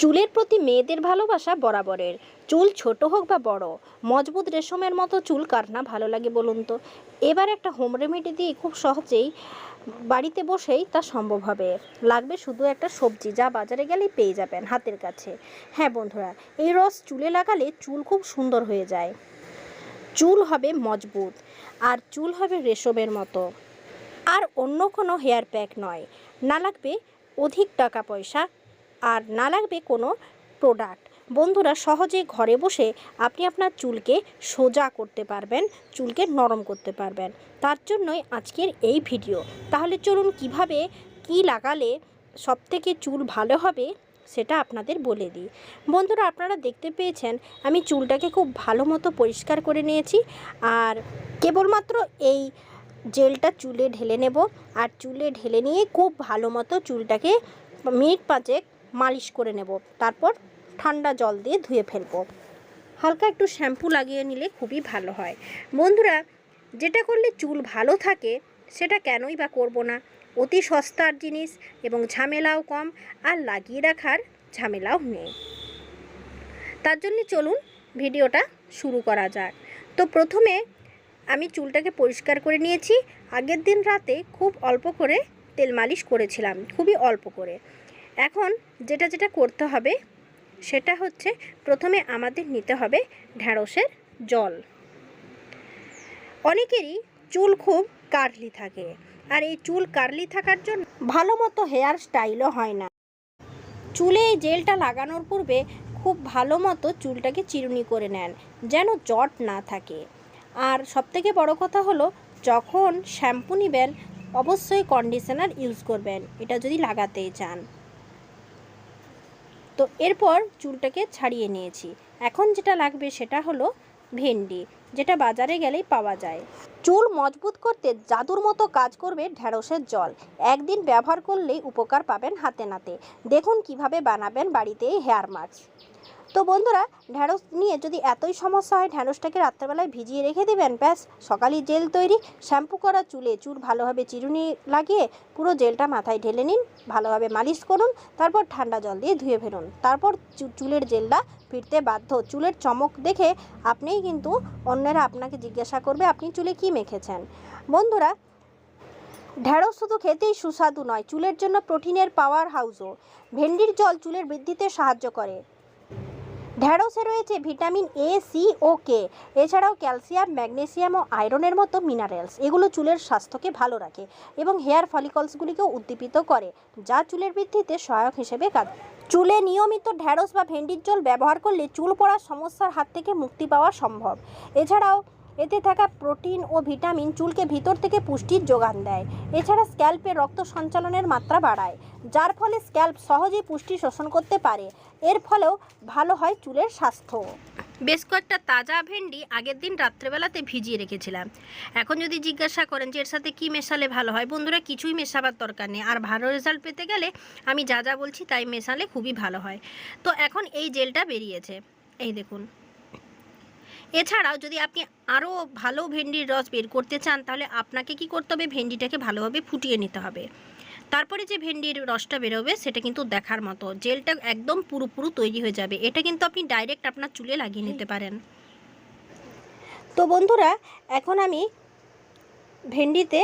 চুলের প্রতি মেয়েদের ভালোবাসা বরাবরের। চুল ছোট হোক বা বড়, মজবুত রেশমের মতো চুল কার না ভালো লাগে বলুন তো? এবার একটা হোম রেমেডি দিয়ে খুব সহজেই বাড়িতে বসেই তা সম্ভব হবে। লাগবে শুধু একটা সবজি, যা বাজারে গেলেই পেয়ে যাবেন হাতের কাছে। হ্যাঁ বন্ধুরা, এই রস চুলে লাগালে চুল খুব সুন্দর হয়ে যায়। চুল হবে মজবুত, আর চুল হবে রেশমের মতো। আর অন্য কোনো হেয়ার প্যাক নয়। না লাগবে অধিক টাকা পয়সা আর না লাগবে কোনো প্রোডাক্ট বন্ধুরা সহজে ঘরে বসে আপনি আপনার চুলকে সোজা করতে পারবেন, চুলকে নরম করতে পারবেন। তার জন্যই আজকের এই ভিডিও তাহলে চলুন কীভাবে কি লাগালে সবথেকে চুল ভালো হবে সেটা আপনাদের বলে দিই। বন্ধুরা আপনারা দেখতে পেয়েছেন, আমি চুলটাকে খুব ভালো মতো পরিষ্কার করে নিয়েছি। আর কেবলমাত্র এই জেলটা চুলে ঢেলে নেব। আর চুলে ঢেলে নিয়ে খুব ভালো মতো চুলটাকে মিনিট পাঁচেক মালিশ করে নেব। তারপর ঠান্ডা জল দিয়ে ধুয়ে ফেলব। হালকা একটু শ্যাম্পু লাগিয়ে নিলে খুবই ভালো হয়। বন্ধুরা, যেটা করলে চুল ভালো থাকে, সেটা কেনই বা করব না? অতি সস্তার জিনিস এবং ঝামেলাও কম আর লাগিয়ে রাখার ঝামেলাও নেই। তার জন্য চলুন ভিডিওটা শুরু করা যাক। তো প্রথমে আমি চুলটাকে পরিষ্কার করে নিয়েছি। আগের দিন রাতে খুব অল্প করে তেল মালিশ করেছিলাম, খুবই অল্প করে। এখন যেটা যেটা করতে হবে, সেটা হচ্ছে প্রথমে আমাদের নিতে হবে ঢ্যাঁড়সের জল। অনেকেরই চুল খুব কার্লি থাকে, আর এই চুল কার্লি থাকার জন্য ভালো মতো হেয়ার স্টাইলও হয় না। চুলে এই জেলটা লাগানোর পূর্বে খুব ভালো মতো চুলটাকে চিরুনি করে নেন, যেন জট না থাকে। আর সবথেকে বড় কথা হলো, যখন শ্যাম্পু নেবেন, অবশ্যই কন্ডিশনার ইউজ করবেন, এটা যদি লাগাতেই চান। তো এরপর চুলটাকে ছাড়িয়ে নিয়েছি। এখন যেটা লাগবে সেটা হলো ভেন্ডি, যেটা বাজারে গেলেই পাওয়া যায়। চুল মজবুত করতে জাদুর মতো কাজ করবে ঢেঁড়সের জল। একদিন ব্যবহার করলেই উপকার পাবেন হাতে নাতে। দেখুন কীভাবে বানাবেন বাড়িতে হেয়ার মাস্ক। তো বন্ধুরা ঢ্যাঁড়স নিয়ে যদি এতই সমস্যা হয় ঢ্যাঁড়সটাকে রাত্রেবেলায় ভিজিয়ে রেখে দেবেন। ব্যাস, সকালেই জেল তৈরি। শ্যাম্পু করা চুলে চুল ভালোভাবে চিরুনি লাগিয়ে পুরো জেলটা মাথায় ঢেলে নিন। ভালোভাবে মালিশ করুন, তারপর ঠান্ডা জল দিয়ে ধুয়ে ফেলুন। তারপর চুলের জেলটা ফিরতে বাধ্য। চুলের চমক দেখে আপনিই কিন্তু অন্যেরা আপনাকে জিজ্ঞাসা করবে, আপনি চুলে কি মেখেছেন। বন্ধুরা ঢ্যাঁড়স শুধু খেতেই সুস্বাদু নয়, চুলের জন্য প্রোটিনের পাওয়ার হাউসও। ভেন্ডির জল চুলের বৃদ্ধিতে সাহায্য করে। ঢ্যাঁড়সে রয়েছে ভিটামিন এ সি ও কে এছাড়াও ক্যালসিয়াম, ম্যাগনেসিয়াম ও আয়রনের মতো মিনারেলস। এগুলো চুলের স্বাস্থ্যকে ভালো রাখে এবং হেয়ার ফলিকলসগুলিকেও উদ্দীপিত করে, যা চুলের বৃদ্ধিতে সহায়ক হিসেবে কাজ। চুলে নিয়মিত ঢ্যাঁড়স বা ভেন্ডির জল ব্যবহার করলে চুল পড়ার সমস্যার হাত থেকে মুক্তি পাওয়া সম্ভব। এছাড়াও এতে থাকা প্রোটিন ও ভিটামিন চুলকে ভিতর থেকে পুষ্টির যোগান দেয়। এছাড়া স্ক্যাল্পে রক্ত সঞ্চালনের মাত্রা বাড়ায়, যার ফলে স্ক্যাল্প সহজেই পুষ্টি শোষণ করতে পারে। এর ফলেও ভালো হয় চুলের স্বাস্থ্য। বেশ কয়েকটা তাজা ভেন্ডি আগের দিন রাত্রেবেলাতে ভিজিয়ে রেখেছিলাম। এখন যদি জিজ্ঞাসা করেন যে এর সাথে কী মেশালে ভালো হয়, বন্ধুরা কিছুই মেশাবার দরকার নেই। আর ভালো রেজাল্ট পেতে গেলে আমি যা যা বলছি তাই মেশালে খুবই ভালো হয়। তো এখন এই জেলটা বেরিয়েছে। এই দেখুন। এছাড়াও যদি আপনি আরও ভালো ভেন্ডির রস বের করতে চান, তাহলে আপনাকে কি করতে হবে? ভেন্ডিটাকে ভালোভাবে ফুটিয়ে নিতে হবে। তারপরে যে ভেন্ডির রসটা বেরোবে, সেটা কিন্তু দেখার মতো। জেলটা একদম পুরোপুরো তৈরি হয়ে যাবে। এটা কিন্তু আপনি ডাইরেক্ট আপনার চুলে লাগিয়ে নিতে পারেন। তো বন্ধুরা, এখন আমি ভেন্ডিতে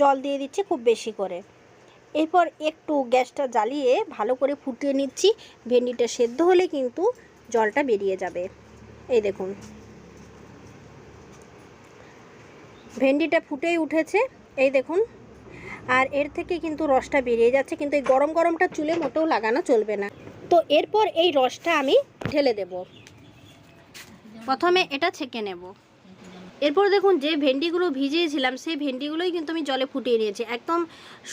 জল দিয়ে দিচ্ছি খুব বেশি করে। এরপর একটু গ্যাসটা জ্বালিয়ে ভালো করে ফুটিয়ে নিচ্ছি। ভেন্ডিটা সেদ্ধ হলে কিন্তু জলটা বেরিয়ে যাবে। এই দেখুন। ভেন্ডিটা ফুটেই উঠেছে, এই দেখুন। আর এর থেকে কিন্তু রসটা বেরিয়ে যাচ্ছে, কিন্তু এই গরম গরমটা চুলে মোটেও লাগানো চলবে না। তো এরপর এই রসটা আমি ঢেলে দেব। প্রথমে এটা ছেঁকে নেব। এরপর দেখুন, যে ভেন্ডিগুলো ভিজিয়েছিলাম, সেই ভেন্ডিগুলোই কিন্তু আমি জলে ফুটিয়ে নিয়েছি। একদম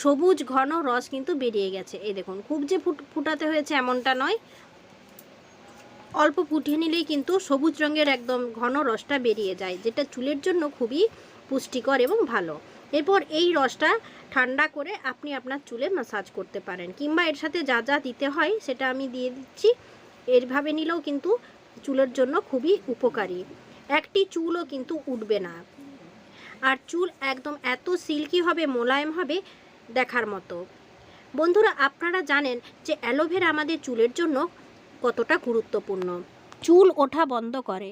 সবুজ ঘন রস কিন্তু বেরিয়ে গেছে। এই দেখুন, খুব যে ফুট, ফুটাতে হয়েছে এমনটা নয়। অল্প ফুটিয়ে নিলেই কিন্তু সবুজ রঙের একদম ঘন রসটা বেরিয়ে যায়, যেটা চুলের জন্য খুবই পুষ্টিকর এবং ভালো। এরপর এই রসটা ঠান্ডা করে আপনি আপনার চুলে ম্যাসাজ করতে পারেন, কিংবা এর সাথে যা যা দিতে হয় সেটা আমি দিয়ে দিচ্ছি। এরভাবে নিলেও কিন্তু চুলের জন্য খুবই উপকারী। একটি চুলও কিন্তু উঠবে না। আর চুল একদম এত সিল্কি হবে, মোলায়েম হবে দেখার মতো। বন্ধুরা, আপনারা জানেন যে অ্যালোভেরা আমাদের চুলের জন্য কতটা গুরুত্বপূর্ণ। চুল ওঠা বন্ধ করে।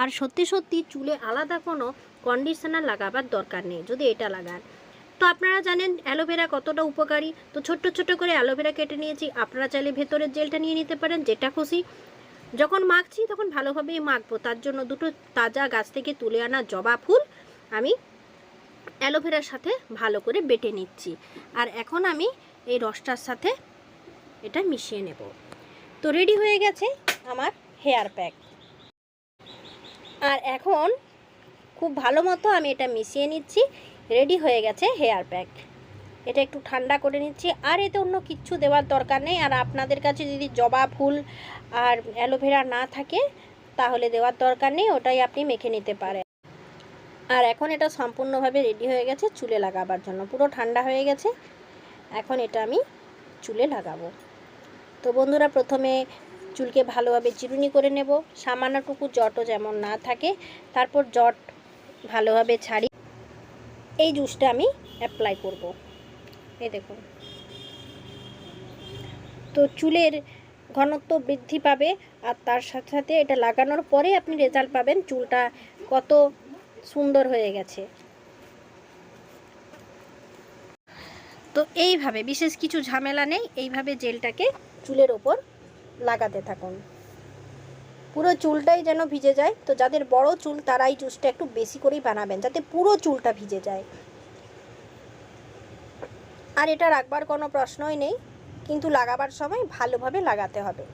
আর সত্যি সত্যি চুলে আলাদা কোনো কন্ডিশনার লাগাবার দরকার নেই, যদি এটা লাগান। তো আপনারা জানেন অ্যালোভেরা কতটা উপকারী। তো ছোট্ট ছোট্ট করে অ্যালোভেরা কেটে নিয়েছি। আপনারা চাইলে ভেতরের জেলটা নিয়ে নিতে পারেন, যেটা খুশি। যখন মাখছি তখন ভালোভাবেই মাখবো। তার জন্য দুটো তাজা গাছ থেকে তুলে আনা জবা ফুল আমি অ্যালোভেরার সাথে ভালো করে বেটে নিচ্ছি। আর এখন আমি এই রসটার সাথে এটা মিশিয়ে নেব। তো রেডি হয়ে গেছে আমার হেয়ার প্যাক আর এখন খুব ভালো মতো আমি এটা মিশিয়ে নিচ্ছি রেডি হয়ে গেছে হেয়ার প্যাক এটা একটু ঠান্ডা করে নিচ্ছি, আর এতে অন্য কিচ্ছু দেওয়ার দরকার নেই। আর আপনাদের কাছে যদি জবা ফুল আর অ্যালোভেরা না থাকে, তাহলে দেওয়ার দরকার নেই, ওটাই আপনি মেখে নিতে পারেন। আর এখন এটা সম্পূর্ণভাবে রেডি হয়ে গেছে চুলে লাগাবার জন্য। পুরো ঠান্ডা হয়ে গেছে, এখন এটা আমি চুলে লাগাবো। তো বন্ধুরা প্রথমে চুলকে ভালোভাবে চিরুনি করে নেব। সামান্যটুকু জটও যেমন না থাকে, তারপর জট ভালোভাবে ছাড়ি। এই জুসটা আমি অ্যাপ্লাই করব। এই দেখুন। তো চুলের ঘনত্ব বৃদ্ধি পাবে আর তার সাথে সাথে এটা লাগানোর পরে আপনি রেজাল্ট পাবেন চুলটা কত সুন্দর হয়ে গেছে। তো এইভাবে, বিশেষ কিছু ঝামেলা নেই, এইভাবে জেলটাকে চুলের ওপর লাগাতে থাকুন। পুরো চুলটাই যেন ভিজে যায়। তো যাদের বড় চুল, তারাই জুসটা একটু বেশি করেই বানাবেন, যাতে পুরো চুলটা ভিজে যায়। আর এটা রাখবার কোনো প্রশ্নই নেই, কিন্তু লাগাবার সময় ভালোভাবে লাগাতে হবে।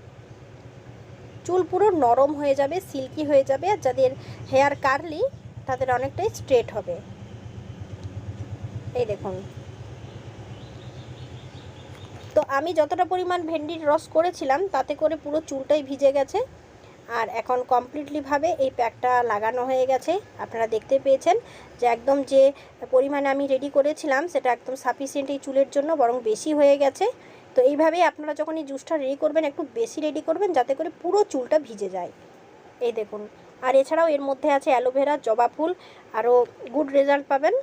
চুল পুরো নরম হয়ে যাবে, সিল্কি হয়ে যাবে, আর যাদের হেয়ার কার্লি, তাদের অনেকটাই স্ট্রেট হবে। এই দেখুন। তো আমি যতটা পরিমাণ ভেন্ডির রস করেছিলাম, তাতে করে পুরো চুলটাই ভিজে গেছে। আর এখন কমপ্লিটলিভাবে এই প্যাকটা লাগানো হয়ে গেছে। আপনারা দেখতে পেয়েছেন যে একদম যে পরিমাণে আমি রেডি করেছিলাম, সেটা একদম সাফিসিয়েন্ট এই চুলের জন্য, বরং বেশি হয়ে গেছে। তো এইভাবেই আপনারা যখন এই জুসটা রেডি করবেন, একটু বেশি রেডি করবেন, যাতে করে পুরো চুলটা ভিজে যায়। এই দেখুন। আর এছাড়াও এর মধ্যে আছে অ্যালোভেরা, জবা ফুল আরও গুড রেজাল্ট পাবেন।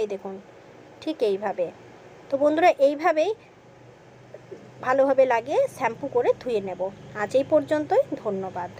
এই দেখুন। ঠিক এইভাবে। তো বন্ধুরা, এইভাবেই ভালোভাবে লাগিয়ে শ্যাম্পু করে ধুয়ে নেব। আজ এই পর্যন্তই ধন্যবাদ।